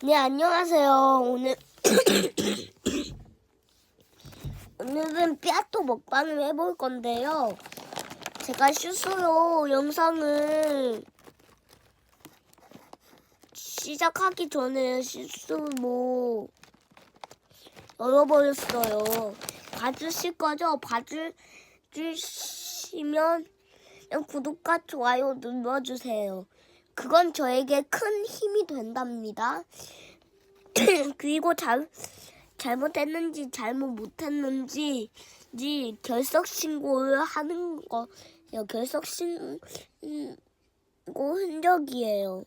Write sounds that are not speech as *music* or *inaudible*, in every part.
네, 안녕하세요. 오늘 *coughs* 오늘은 삐아또 먹방을 해볼 건데요. 제가 실수로 영상을 시작하기 전에 실수로 열어버렸어요. 봐주실 거죠? 봐주시면 구독과 좋아요 눌러주세요. 그건 저에게 큰 힘이 된답니다. *clears throat* 그리고 잘 잘못했는지 잘못 못했는지 지 결석 신고를 하는 거예요. 결석 신고 흔적이에요.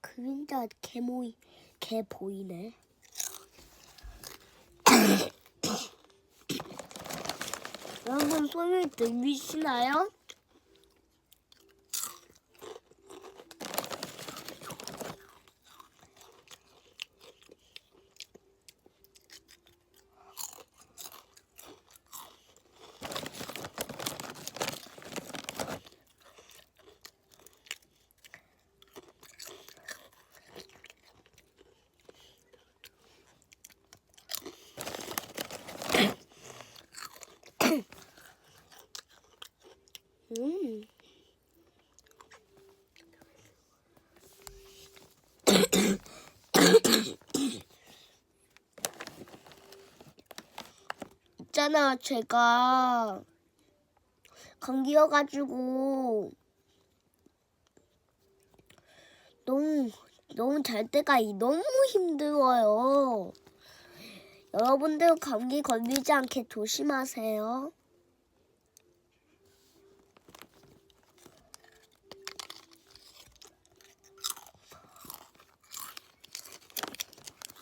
그림자 개 모이 개 보이네. 여러분 소리 들리시나요? 음. 있잖아, 제가 감기여가지고 너무 너무 잘 때가 이- 너무 힘들어요. 여러분들 감기 걸리지 않게 조심하세요.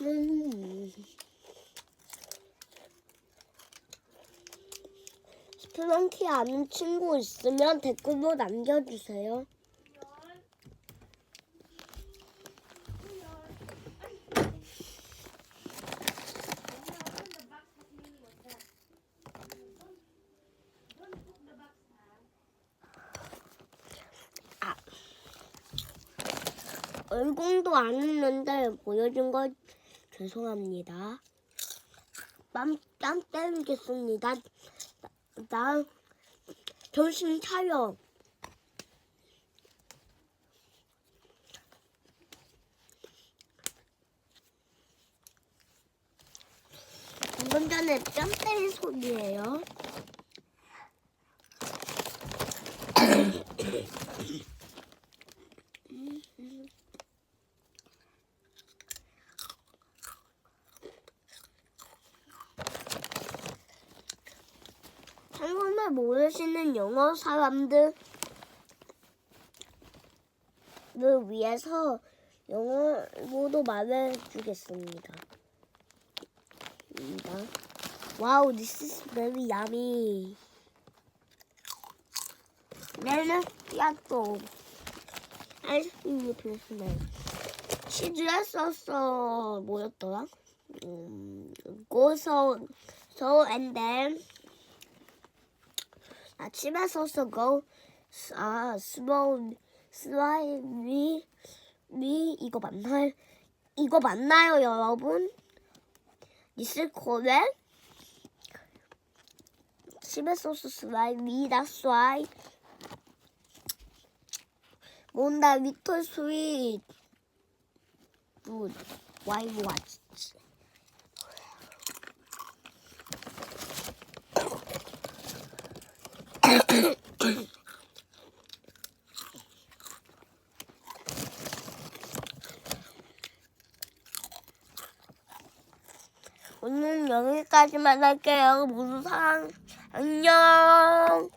음. 스프렁키 아는 친구 있으면 댓글로 남겨주세요. 아. 얼굴도 안 했는데 보여준 거 죄송합니다. 땀, 땀 때리겠습니다. 나, 나 정신 차려. 방금 전에 땀 때린 소리예요. 모르시는 영어 사람들을 위해서 영어로도 말해주겠습니다. 입니다. Wow, this is very yummy. 내는 야또 아이스크림이. 치즈에 써서 뭐였더라? 음, 고소, so and then 아침에 써서 go 아 스모 슬라임이 미 이거 맞나요? 이거 맞나요, 여러분? Is correct. 집에 소스 슬라임이 that's right. 뭔가 리틀 스윗 굿 why what 오늘 여기까지만 할게요. 모두 사랑 안녕.